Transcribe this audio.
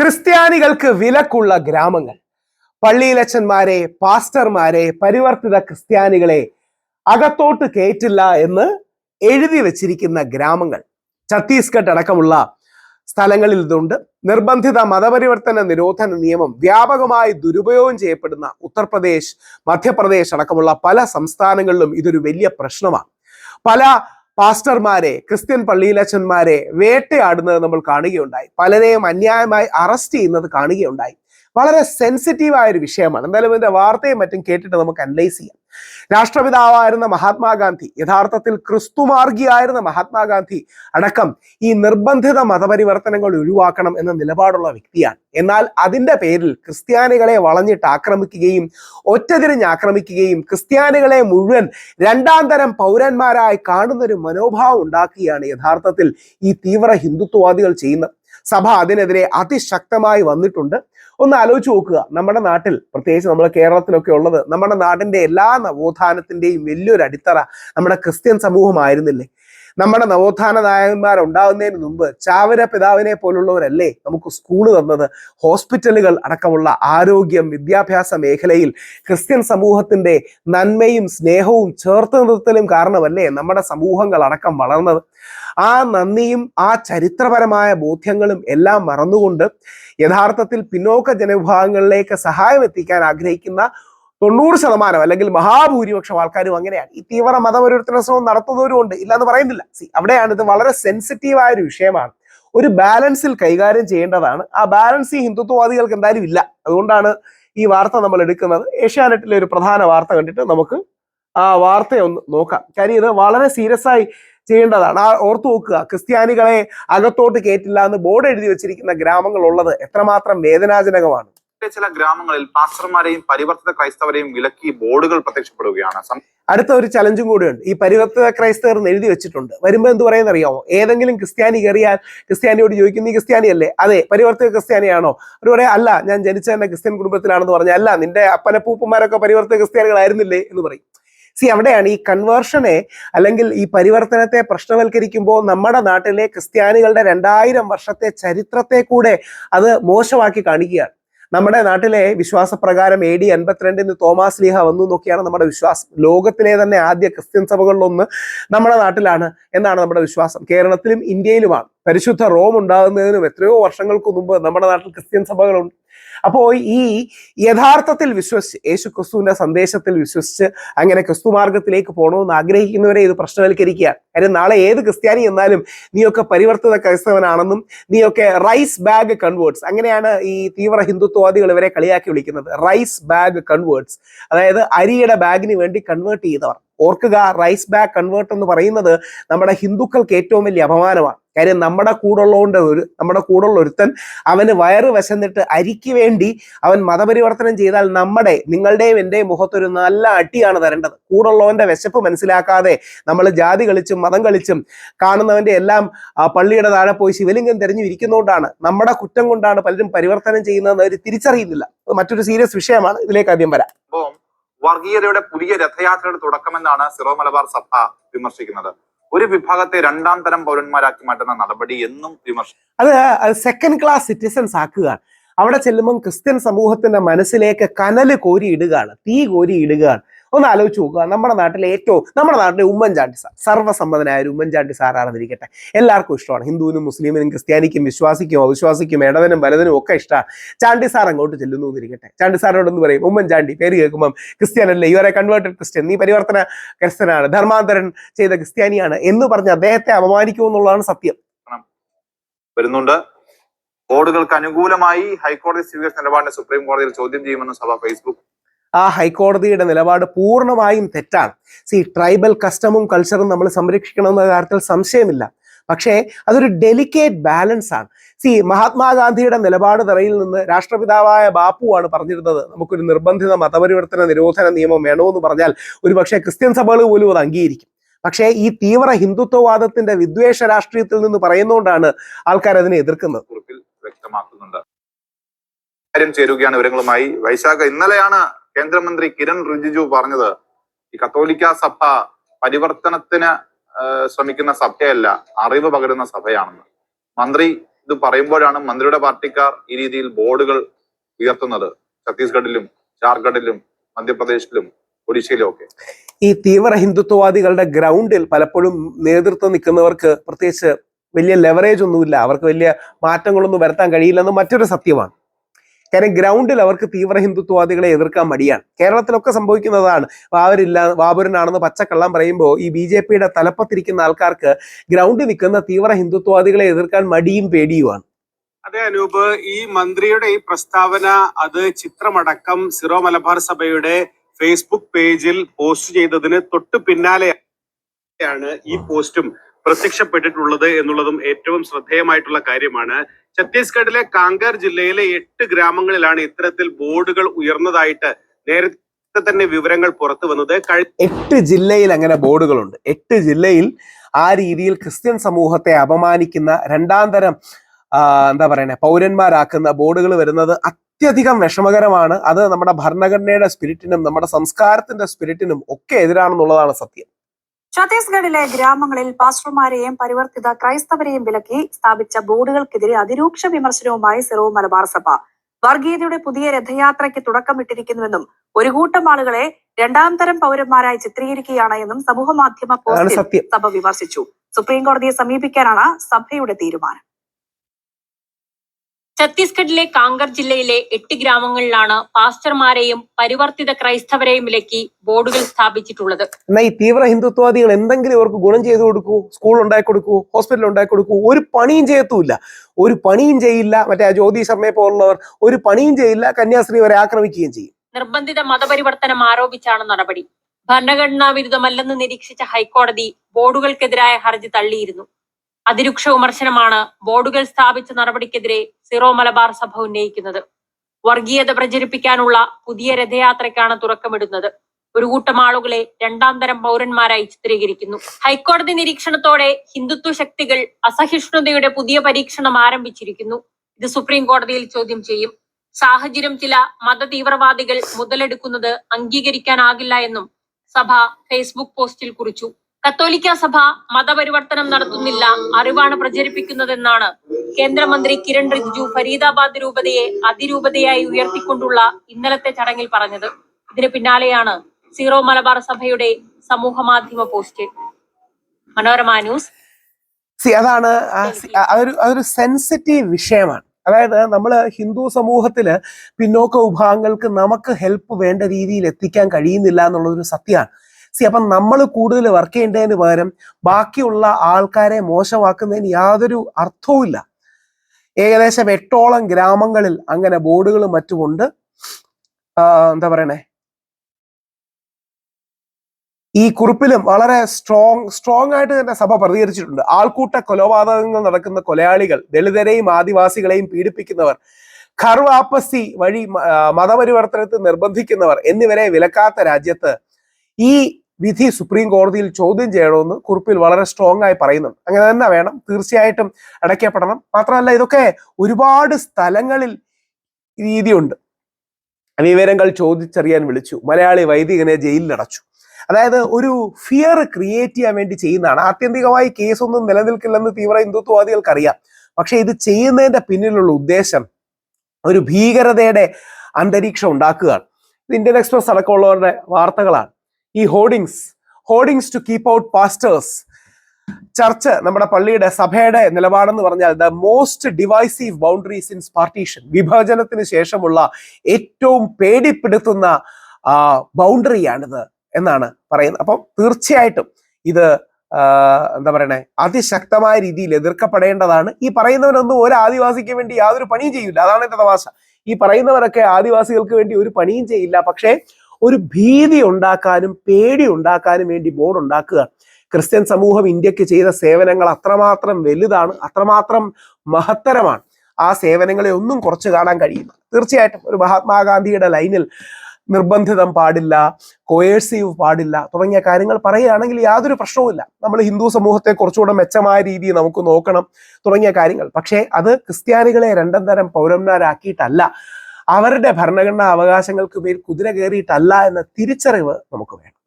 ക്രിസ്ത്യാനികൾക്ക് വിലക്കുള്ള ഗ്രാമങ്ങൾ. പള്ളിയിലച്ചന്മാരെ പാസ്റ്റർമാരെ പരിവർത്തിത ക്രിസ്ത്യാനികളെ അകത്തോട്ട് കയറ്റില്ല എന്ന് എഴുതി വച്ചിരിക്കുന്ന ഗ്രാമങ്ങൾ. ഛത്തീസ്ഗഡ് അടക്കമുള്ള സ്ഥലങ്ങളിൽ ഇതുണ്ട്. നിർബന്ധിത മതപരിവർത്തന നിരോധന നിയമം വ്യാപകമായി ദുരുപയോഗം ചെയ്യപ്പെടുന്ന ഉത്തർപ്രദേശ് മധ്യപ്രദേശ് അടക്കമുള്ള പല സംസ്ഥാനങ്ങളിലും ഇതൊരു വലിയ പ്രശ്നമാണ്. പല പാസ്റ്റർമാരെ ക്രിസ്ത്യൻ പള്ളിയിലച്ഛന്മാരെ വേട്ടയാടുന്നത് നമ്മൾ കാണുകയുണ്ടായി. പലരെയും അന്യായമായി അറസ്റ്റ് ചെയ്യുന്നത് കാണുകയുണ്ടായി. വളരെ സെൻസിറ്റീവ് ആയ ഒരു വിഷയമാണ്. എന്തായാലും ഇതിന്റെ വാർത്തയും മറ്റും കേട്ടിട്ട് നമുക്ക് അനലൈസ് ചെയ്യാം. രാഷ്ട്രപിതാവായിരുന്ന മഹാത്മാഗാന്ധി യഥാർത്ഥത്തിൽ ക്രിസ്തുമാർഗിയായിരുന്ന മഹാത്മാഗാന്ധി അടക്കം ഈ നിർബന്ധിത മതപരിവർത്തനങ്ങൾ ഒഴിവാക്കണം എന്ന നിലപാടുള്ള വ്യക്തിയാണ്. എന്നാൽ അതിന്റെ പേരിൽ ക്രിസ്ത്യാനികളെ വളഞ്ഞിട്ട് ആക്രമിക്കുകയും ഒറ്റതിരിഞ്ഞ് ആക്രമിക്കുകയും ക്രിസ്ത്യാനികളെ മുഴുവൻ രണ്ടാം തരം പൗരന്മാരായി കാണുന്ന ഒരു മനോഭാവം ഉണ്ടാക്കുകയാണ് യഥാർത്ഥത്തിൽ ഈ തീവ്ര ഹിന്ദുത്വവാദികൾ ചെയ്യുന്നത്. സഭ അതിനെതിരെ അതിശക്തമായി വന്നിട്ടുണ്ട്. ഒന്ന് ആലോചിച്ച് നോക്കുക. നമ്മുടെ നാട്ടിൽ പ്രത്യേകിച്ച് നമ്മൾ കേരളത്തിലൊക്കെ ഉള്ളത് നമ്മുടെ നാടിന്റെ എല്ലാ നവോത്ഥാനത്തിന്റെയും വലിയൊരു അടിത്തറ നമ്മുടെ ക്രിസ്ത്യൻ സമൂഹമായിരുന്നില്ലേ? നമ്മുടെ നവോത്ഥാന നായകന്മാർ ഉണ്ടാകുന്നതിന് മുമ്പ് ചാവര പിതാവിനെ പോലുള്ളവരല്ലേ നമുക്ക് സ്കൂൾ തന്നത്? ഹോസ്പിറ്റലുകൾ അടക്കമുള്ള ആരോഗ്യം വിദ്യാഭ്യാസ മേഖലയിൽ ക്രിസ്ത്യൻ സമൂഹത്തിന്റെ നന്മയും സ്നേഹവും ചേർത്ത് നിർത്തലും കാരണമല്ലേ നമ്മുടെ സമൂഹങ്ങൾ അടക്കം വളർന്നത്? ആ നന്ദിയും ആ ചരിത്രപരമായ ബോധ്യങ്ങളും എല്ലാം മറന്നുകൊണ്ട് യഥാർത്ഥത്തിൽ പിന്നോക്ക ജനവിഭാഗങ്ങളിലേക്ക് സഹായം എത്തിക്കാൻ ആഗ്രഹിക്കുന്ന തൊണ്ണൂറ് ശതമാനം അല്ലെങ്കിൽ മഹാഭൂരിപക്ഷം ആൾക്കാരും അങ്ങനെയാണ്. ഈ തീവ്ര മതപരിവർത്തന ശ്രമം നടത്തുന്നവരും ഉണ്ട്. ഇല്ലാന്ന് പറയുന്നില്ല. സി അവിടെയാണ് ഇത് വളരെ സെൻസിറ്റീവ് ആയ ഒരു വിഷയമാണ്. ഒരു ബാലൻസിൽ കൈകാര്യം ചെയ്യേണ്ടതാണ്. ആ ബാലൻസ് ഈ ഹിന്ദുത്വവാദികൾക്ക് എന്തായാലും ഇല്ല. അതുകൊണ്ടാണ് ഈ വാർത്ത നമ്മൾ എടുക്കുന്നത്. ഏഷ്യാനെറ്റിലെ ഒരു പ്രധാന വാർത്ത കണ്ടിട്ട് നമുക്ക് ആ വാർത്തയൊന്ന് നോക്കാം. കാര്യം ഇത് വളരെ സീരിയസ് ആയി ചെയ്യേണ്ടതാണ്. ആ ഓർത്തു നോക്കുക. ക്രിസ്ത്യാനികളെ അകത്തോട്ട് കയറ്റില്ല എന്ന് ബോർഡ് എഴുതി വെച്ചിരിക്കുന്ന ഗ്രാമങ്ങളുള്ളത് എത്രമാത്രം വേദനാജനകമാണ്. ചില ഗ്രാമങ്ങളിൽ പാസ്റ്റർമാരെയും പരിവർത്തിത ക്രൈസ്തവരെയും വിലക്കി ബോർഡുകൾ പ്രത്യക്ഷപ്പെടുകയാണ്. അടുത്ത ഒരു ചലഞ്ചും കൂടിയുണ്ട്. ഈ പരിവർത്തിത ക്രൈസ്തവർ എഴുതി വെച്ചിട്ടുണ്ട്. വരുമ്പോൾ എന്ത് പറയുന്ന അറിയാമോ? ഏതെങ്കിലും ക്രിസ്ത്യാനി കയറിയാൽ ക്രിസ്ത്യാനിയോട് ചോദിക്കും നീ ക്രിസ്ത്യാനിയല്ലേ? അതെ പരിവർത്തിത ക്രിസ്ത്യാനിയാണോ? അവർ പറയാം അല്ല ഞാൻ ജനിച്ച തന്നെ ക്രിസ്ത്യൻ കുടുംബത്തിലാണെന്ന് പറഞ്ഞാൽ അല്ല നിന്റെ അപ്പനപ്പൂപ്പന്മാരൊക്കെ പരിവർത്തിത ക്രിസ്ത്യാനികളായിരുന്നില്ലേ എന്ന് പറയും. സി അവിടെയാണ് ഈ കൺവേർഷനെ അല്ലെങ്കിൽ ഈ പരിവർത്തനത്തെ പ്രശ്നവൽക്കരിക്കുമ്പോൾ നമ്മുടെ നാട്ടിലെ ക്രിസ്ത്യാനികളുടെ രണ്ടായിരം വർഷത്തെ ചരിത്രത്തെ കൂടെ അത് മോശമാക്കി കാണിക്കുകയാണ്. നമ്മുടെ നാട്ടിലെ വിശ്വാസപ്രകാരം എ ഡി എൺപത്തിരണ്ടിന് തോമാസ് ലീഹ വന്നു എന്നൊക്കെയാണ് നമ്മുടെ വിശ്വാസം. ലോകത്തിലെ തന്നെ ആദ്യ ക്രിസ്ത്യൻ സഭകളിലൊന്ന് നമ്മുടെ നാട്ടിലാണ് എന്നാണ് നമ്മുടെ വിശ്വാസം. കേരളത്തിലും ഇന്ത്യയിലുമാണ്. പരിശുദ്ധ റോം ഉണ്ടാകുന്നതിനും എത്രയോ വർഷങ്ങൾക്ക് മുമ്പ് നമ്മുടെ നാട്ടിൽ ക്രിസ്ത്യൻ സഭകളുണ്ട്. അപ്പോൾ ഈ യഥാർത്ഥത്തിൽ വിശ്വസിച്ച് യേശു ക്രിസ്തുവിന്റെ സന്ദേശത്തിൽ വിശ്വസിച്ച് അങ്ങനെ ക്രിസ്തു മാർഗത്തിലേക്ക് പോകണമെന്ന് ആഗ്രഹിക്കുന്നവരെ ഇത് പ്രശ്നവൽക്കരിക്കുക കാര്യം നാളെ ഏത് ക്രിസ്ത്യാനി എന്നാലും നീയൊക്കെ പരിവർത്തിത ക്രൈസ്തവനാണെന്നും നീയൊക്കെ റൈസ് ബാഗ് കൺവേർട്സ് അങ്ങനെയാണ് ഈ തീവ്ര ഹിന്ദുത്വവാദികൾ ഇവരെ കളിയാക്കി വിളിക്കുന്നത്. Rice bag converts. അതായത് അരിയുടെ ബാഗിന് വേണ്ടി കൺവേർട്ട് ചെയ്തവർ ഓർക്കുക റൈസ് ബാഗ് കൺവേർട്ട് എന്ന് പറയുന്നത് നമ്മുടെ ഹിന്ദുക്കൾക്ക് ഏറ്റവും വലിയ അപമാനമാണ്. കാര്യം നമ്മുടെ കൂടുള്ളതുകൊണ്ട് ഒരു നമ്മുടെ കൂടുള്ള ഒരുത്തൻ അവന് വയറ് വശന്നിട്ട് അരിക്ക് വേണ്ടി അവൻ മതപരിവർത്തനം ചെയ്താൽ നമ്മുടെ നിങ്ങളുടെയും എന്റെയും മുഖത്തൊരു നല്ല അട്ടിയാണ് തരേണ്ടത്. കൂടുള്ളവന്റെ വിശപ്പ് മനസ്സിലാക്കാതെ നമ്മൾ ജാതി കളിച്ചും മതം കളിച്ചും കാണുന്നവന്റെ എല്ലാം പള്ളിയുടെ താഴെ പോയി ശിവലിംഗം തെരഞ്ഞു ഇരിക്കുന്നതുകൊണ്ടാണ് നമ്മുടെ കുറ്റം കൊണ്ടാണ് പലരും പരിവർത്തനം ചെയ്യുന്നതെന്ന് അവർ തിരിച്ചറിയുന്നില്ല. മറ്റൊരു സീരിയസ് വിഷയമാണ്. ഇതിലേക്ക് ആദ്യം വരാം. വർഗീയതയുടെ പുതിയ രഥയാത്രയുടെ തുടക്കമെന്നാണ് സിറോ മലബാർ സഭ വിമർശിക്കുന്നത്. ഒരു വിഭാഗത്തെ രണ്ടാം തരം പൗരന്മാരാക്കി മാറ്റുന്ന നടപടി എന്നും വിമർശിച്ചു അത് സെക്കൻഡ് ക്ലാസ് സിറ്റിസൺസ് ആക്കുക അവിടെ ചെല്ലുമ്പം ക്രിസ്ത്യൻ സമൂഹത്തിന്റെ മനസ്സിലേക്ക് കനൽ കോരിയിടുകയാണ് തീ കോരി ഇടുകയാണ് ഒന്ന് ആലോചിച്ച് നോക്കുക. നമ്മുടെ നാട്ടിലെ ഏറ്റവും നമ്മുടെ നാട്ടിലെ ഉമ്മൻചാണ്ടി സാർ സർവസമ്മതനായ ഒരു ഉമ്മൻചാണ്ടി സാറാണെന്നിരിക്കട്ടെ. എല്ലാവർക്കും ഇഷ്ടമാണ്. ഹിന്ദുവിനും മുസ്ലിമിനും ക്രിസ്ത്യാനിക്കും വിശ്വാസിക്കും അവിശ്വാസിക്കും ഇടവനും വലതിനും ഒക്കെ ഇഷ്ടമാണ് ചാണ്ടി സാർ അങ്ങോട്ട് ചെല്ലുന്നു എന്നിരിക്കട്ടെ. ചാണ്ടി സാറിനോടൊന്ന് പറയും ഉമ്മൻചാണ്ടി പേര് കേൾക്കുമ്പം ക്രിസ്ത്യൻ അല്ലേ യുവറെ കൺവേർട്ടഡ് ക്രിസ്ത്യൻ നീ പരിവർത്തന ക്രിസ്ത്യനാണ് ധർമാന്തരൻ ചെയ്ത ക്രിസ്ത്യാനിയാണ് എന്ന് പറഞ്ഞ് അദ്ദേഹത്തെ അപമാനിക്കുമെന്നുള്ളതാണ് സത്യം. വരുന്നുണ്ട്. കോടുകൾക്ക് അനുകൂലമായി ഹൈക്കോടതി സ്വീകരിച്ച നിലപാടിനെ സുപ്രീം കോടതിയിൽ ചോദ്യം ചെയ്യുമെന്ന് സഭ ഫേസ്ബുക്ക് ആ ഹൈക്കോടതിയുടെ നിലപാട് പൂർണമായും തെറ്റാണ്. സി ട്രൈബൽ കസ്റ്റമും കൾച്ചറും നമ്മൾ സംരക്ഷിക്കണമെന്ന കാര്യത്തിൽ സംശയമില്ല. പക്ഷേ അതൊരു ഡെലിക്കേറ്റ് ബാലൻസ് ആണ്. സി മഹാത്മാഗാന്ധിയുടെ നിലപാട് തറയിൽ നിന്ന് രാഷ്ട്രപിതാവായ ബാപ്പുവാണ് പറഞ്ഞിരുന്നത്. നമുക്കൊരു നിർബന്ധിത മതപരിവർത്തന നിരോധന നിയമം വേണമെന്ന് പറഞ്ഞാൽ ഒരു പക്ഷേ ക്രിസ്ത്യൻ സഭകൾ പോലും അത് അംഗീകരിക്കും. പക്ഷേ ഈ തീവ്ര ഹിന്ദുത്വവാദത്തിന്റെ വിദ്വേഷ രാഷ്ട്രീയത്തിൽ നിന്ന് പറയുന്നതുകൊണ്ടാണ് ആൾക്കാർ അതിനെ എതിർക്കുന്നത്. കുറിപ്പിൽ വ്യക്തമാക്കുന്നുണ്ട്. കാര്യം ചേരുകയാണ് വിവരങ്ങളുമായി. വൈശാഖ ഇന്നലെയാണ് കേന്ദ്രമന്ത്രി കിരൺ റിജിജു പറഞ്ഞത് ഈ കത്തോലിക്ക സഭ പരിവർത്തനത്തിന് ശ്രമിക്കുന്ന സഭയല്ല അറിവ് പകരുന്ന സഭയാണെന്ന്. മന്ത്രി ഇത് പറയുമ്പോഴാണ് മന്ത്രിയുടെ പാർട്ടിക്കാർ ഈ രീതിയിൽ ബോർഡുകൾ ഉയർത്തുന്നത്. ഛത്തീസ്ഗഡിലും ജാർഖണ്ഡിലും മധ്യപ്രദേശിലും ഒഡീഷയിലും ഒക്കെ. ഈ തീവ്ര ഹിന്ദുത്വവാദികളുടെ ഗ്രൗണ്ടിൽ പലപ്പോഴും നേതൃത്വം നിൽക്കുന്നവർക്ക് പ്രത്യേകിച്ച് വലിയ ലെവറേജ് ഒന്നുമില്ല. അവർക്ക് വലിയ മാറ്റങ്ങളൊന്നും വരുത്താൻ കഴിയില്ലെന്ന് മറ്റൊരു സത്യമാണ്. കാര്യം ഗ്രൗണ്ടിൽ അവർക്ക് തീവ്ര ഹിന്ദുത്വവാദികളെ എതിർക്കാൻ മടിയാണ്. കേരളത്തിലൊക്കെ സംഭവിക്കുന്നതാണ്. വാവരില്ല വാപുരനാണെന്ന് പച്ചക്കള്ളം പറയുമ്പോൾ ഈ ബി ജെ പിയുടെ തലപ്പത്തിരിക്കുന്ന ആൾക്കാർക്ക് ഗ്രൗണ്ടിൽ നിൽക്കുന്ന തീവ്ര ഹിന്ദുത്വവാദികളെ എതിർക്കാൻ മടിയും പേടിയുമാണ്. അതെ അനൂപ്. ഈ മന്ത്രിയുടെ ഈ പ്രസ്താവന അത് ചിത്രമടക്കം സിറോ മലബാർ സഭയുടെ ഫേസ്ബുക്ക് പേജിൽ പോസ്റ്റ് ചെയ്തതിന് തൊട്ട് പിന്നാലെയാണ് ഈ പോസ്റ്റും പ്രത്യക്ഷപ്പെട്ടിട്ടുള്ളത് എന്നുള്ളതും ഏറ്റവും ശ്രദ്ധേയമായിട്ടുള്ള കാര്യമാണ്. ഛത്തീസ്ഗഡിലെ കാങ്കർ ജില്ലയിലെ എട്ട് ഗ്രാമങ്ങളിലാണ് ഇത്തരത്തിൽ ബോർഡുകൾ ഉയർന്നതായിട്ട് നേരത്തെ തന്നെ വിവരങ്ങൾ പുറത്തു വന്നത്. എട്ട് ജില്ലയിൽ അങ്ങനെ ബോർഡുകളുണ്ട്. എട്ട് ജില്ലയിൽ ആ രീതിയിൽ ക്രിസ്ത്യൻ സമൂഹത്തെ അപമാനിക്കുന്ന രണ്ടാം തരം എന്താ പറയണേ പൗരന്മാരാക്കുന്ന ബോർഡുകൾ വരുന്നത് അത്യധികം വിഷമകരമാണ്. അത് നമ്മുടെ ഭരണഘടനയുടെ സ്പിരിറ്റിനും നമ്മുടെ സംസ്കാരത്തിന്റെ സ്പിരിറ്റിനും ഒക്കെ എതിരാണെന്നുള്ളതാണ് സത്യം. ഛത്തീസ്ഗഡിലെ ഗ്രാമങ്ങളിൽ പാസ്റ്റർമാരെയും പരിവർത്തിത ക്രൈസ്തവരെയും വിലക്കി സ്ഥാപിച്ച ബോർഡുകൾക്കെതിരെ അതിരൂക്ഷ വിമർശനവുമായി സിറോ മലബാർ സഭ. വർഗീയതയുടെ പുതിയ രഥയാത്രയ്ക്ക് തുടക്കമിട്ടിരിക്കുന്നുവെന്നും ഒരു കൂട്ടം ആളുകളെ രണ്ടാം തരം പൗരന്മാരായി ചിത്രീകരിക്കുകയാണ് എന്നും സമൂഹ മാധ്യമ പോസ്റ്റിൽ സഭ വിമർശിച്ചു. സുപ്രീം കോടതിയെ സമീപിക്കാനാണ് സഭയുടെ തീരുമാനം. ഛത്തീസ്ഗഡിലെ കാങ്കർ ജില്ലയിലെ എട്ട് ഗ്രാമങ്ങളിലാണ് പാസ്റ്റർമാരെയും പരിവർത്തിത ക്രൈസ്തവരെയും വിലക്കി ബോർഡുകൾ സ്ഥാപിച്ചിട്ടുള്ളത്. എന്നാൽ ഈ തീവ്ര ഹിന്ദുത്വവാദികൾ എന്തെങ്കിലും ഇവർക്ക് ഗുണം ചെയ്തു കൊടുക്കൂ സ്കൂൾ ഉണ്ടാക്കി കൊടുക്കൂ ഹോസ്പിറ്റൽ ഉണ്ടാക്കി കൊടുക്കൂ ഒരു പണിയും ചെയ്യത്തുമില്ല. ഒരു പണിയും ചെയ്യില്ല മറ്റേ ആ ജ്യോതി ശർമ്മയെ പോലുള്ളവർ ഒരു പണിയും ചെയ്യില്ല കന്യാസ്ത്രീ വരെ ആക്രമിക്കുകയും ചെയ്യും. നിർബന്ധിത മതപരിവർത്തനം ആരോപിച്ചാണ് നടപടി. ഭരണഘടനാ വിരുദ്ധമല്ലെന്ന് നിരീക്ഷിച്ച ഹൈക്കോടതി ബോർഡുകൾക്കെതിരായ ഹർജി തള്ളിയിരുന്നു. അതിരൂക്ഷ വിമർശനമാണ് ബോർഡുകൾ സ്ഥാപിച്ച നടപടിക്കെതിരെ സിറോ മലബാർ സഭ ഉന്നയിക്കുന്നത്. വർഗീയത പ്രചരിപ്പിക്കാനുള്ള പുതിയ രഥയാത്രയ്ക്കാണ് തുറക്കമിടുന്നത് ഒരു കൂട്ടം ആളുകളെ രണ്ടാം തരം പൗരന്മാരായി ചിത്രീകരിക്കുന്നു. ഹൈക്കോടതി നിരീക്ഷണത്തോടെ ഹിന്ദുത്വ ശക്തികൾ അസഹിഷ്ണുതയുടെ പുതിയ പരീക്ഷണം ആരംഭിച്ചിരിക്കുന്നു. ഇത് സുപ്രീം കോടതിയിൽ ചോദ്യം ചെയ്യും. സാഹചര്യം ചില മതതീവ്രവാദികൾ മുതലെടുക്കുന്നത് അംഗീകരിക്കാനാകില്ല എന്നും സഭ ഫേസ്ബുക്ക് പോസ്റ്റിൽ കുറിച്ചു. കത്തോലിക്ക സഭ മതപരിവർത്തനം നടത്തുന്നില്ല. അറിവാണ് പ്രചരിപ്പിക്കുന്നതെന്നാണ് കേന്ദ്രമന്ത്രി കിരൺ റിജിജു ഫരീദാബാദ് രൂപതയെ അതിരൂപതയായി ഉയർത്തിക്കൊണ്ടുള്ള ഇന്നലത്തെ ചടങ്ങിൽ പറഞ്ഞത്. ഇതിന് പിന്നാലെയാണ് സീറോ മലബാർ സഭയുടെ സമൂഹ മാധ്യമ പോസ്റ്റ്. മനോരമ ന്യൂസ്. സി അതാണ് അതൊരു അതൊരു സെൻസിറ്റീവ് വിഷയമാണ്. അതായത് നമ്മൾ ഹിന്ദു സമൂഹത്തിൽ പിന്നോക്ക വിഭാഗങ്ങൾക്ക് നമുക്ക് ഹെൽപ്പ് വേണ്ട രീതിയിൽ എത്തിക്കാൻ കഴിയുന്നില്ല എന്നുള്ളൊരു സത്യമാണ്. സി അപ്പം നമ്മൾ കൂടുതൽ വർക്ക് ചെയ്യേണ്ടതിന് പകരം ബാക്കിയുള്ള ആൾക്കാരെ മോശമാക്കുന്നതിന് യാതൊരു അർത്ഥവുമില്ല ഏകദേശം എട്ടോളം ഗ്രാമങ്ങളിൽ അങ്ങനെ ബോർഡുകളും മറ്റുമുണ്ട് എന്താ പറയണേ? ഈ കുറിപ്പിലും വളരെ സ്ട്രോങ് സ്ട്രോങ് ആയിട്ട് തന്നെ സഭ പ്രതികരിച്ചിട്ടുണ്ട്. ആൾക്കൂട്ട കൊലപാതകങ്ങൾ നടക്കുന്ന കൊലയാളികൾ ദളിതരെയും ആദിവാസികളെയും പീഡിപ്പിക്കുന്നവർ ഖർവാപ്പസി വഴി മതപരിവർത്തനത്തിൽ നിർബന്ധിക്കുന്നവർ എന്നിവരെ വിലക്കാത്ത രാജ്യത്ത് ഈ വിധി സുപ്രീം കോടതിയിൽ ചോദ്യം ചെയ്യണമെന്ന് കുറിപ്പിൽ വളരെ സ്ട്രോങ് ആയി പറയുന്നുണ്ട്. അങ്ങനെ തന്നെ വേണം തീർച്ചയായിട്ടും അടയ്ക്കപ്പെടണം. മാത്രമല്ല ഇതൊക്കെ ഒരുപാട് സ്ഥലങ്ങളിൽ രീതിയുണ്ട്. വിവരങ്ങൾ ചോദിച്ചറിയാൻ വിളിച്ചു. മലയാളി വൈദികനെ ജയിലിലടച്ചു. അതായത് ഒരു ഫിയർ ക്രിയേറ്റ് ചെയ്യാൻ വേണ്ടി ചെയ്യുന്നതാണ്. ആത്യന്തികമായി കേസൊന്നും നിലനിൽക്കില്ലെന്ന് തീവ്ര ഹിന്ദുത്വവാദികൾക്ക് അറിയാം പക്ഷെ ഇത് ചെയ്യുന്നതിന്റെ പിന്നിലുള്ള ഉദ്ദേശം ഒരു ഭീകരതയുടെ അന്തരീക്ഷം ഉണ്ടാക്കുകയാണ്. ഇത് ഇന്ത്യൻ എക്സ്പ്രസ് അടക്കമുള്ളവരുടെ വാർത്തകളാണ്. ഈ hoardings hoardings to keep out pastors church നമ്മുടെ പള്ളിയുടെ സഭയുടെ നിലപാടെന്ന് പറഞ്ഞാൽ the most divisive boundaries in partition വിഭജനത്തിന് ശേഷമുള്ള ഏറ്റവും പേടിപ്പെടുത്തുന്ന ബൗണ്ടറിയാണിത് എന്നാണ് പറയുന്നത്. അപ്പം തീർച്ചയായിട്ടും ഇത് എന്താ പറയണേ അതിശക്തമായ രീതിയിൽ എതിർക്കപ്പെടേണ്ടതാണ്. ഈ പറയുന്നവനൊന്നും ഒരു ആദിവാസിക്ക് വേണ്ടി യാതൊരു പണിയും ചെയ്യില്ല. അതാണ് എന്റെ തമാശ. ഈ പറയുന്നവരൊക്കെ ആദിവാസികൾക്ക് വേണ്ടി ഒരു പണിയും ചെയ്യില്ല. പക്ഷേ ഒരു ഭീതി ഉണ്ടാക്കാനും പേടി ഉണ്ടാക്കാനും വേണ്ടി ബോർഡ് ഉണ്ടാക്കുക. ക്രിസ്ത്യൻ സമൂഹം ഇന്ത്യയ്ക്ക് ചെയ്ത സേവനങ്ങൾ അത്രമാത്രം വലുതാണ് അത്രമാത്രം മഹത്തരമാണ്. ആ സേവനങ്ങളെ ഒന്നും കുറച്ച് കാണാൻ കഴിയില്ല. തീർച്ചയായിട്ടും ഒരു മഹാത്മാഗാന്ധിയുടെ ലൈനിൽ നിർബന്ധിതം പാടില്ല കൊയേഴ്സീവ് പാടില്ല തുടങ്ങിയ കാര്യങ്ങൾ പറയുകയാണെങ്കിൽ യാതൊരു പ്രശ്നവുമില്ല നമ്മൾ ഹിന്ദു സമൂഹത്തെ കുറച്ചുകൂടെ മെച്ചമായ രീതിയിൽ നമുക്ക് നോക്കണം തുടങ്ങിയ കാര്യങ്ങൾ. പക്ഷേ അത് ക്രിസ്ത്യാനികളെ രണ്ടാം തരം പൗരന്മാരാക്കിയിട്ടല്ല. അവരുടെ ഭരണഘടനാ അവകാശങ്ങൾക്ക് മേൽ കുതിര കയറിയിട്ടല്ല എന്ന തിരിച്ചറിവ് നമുക്ക് വേണം.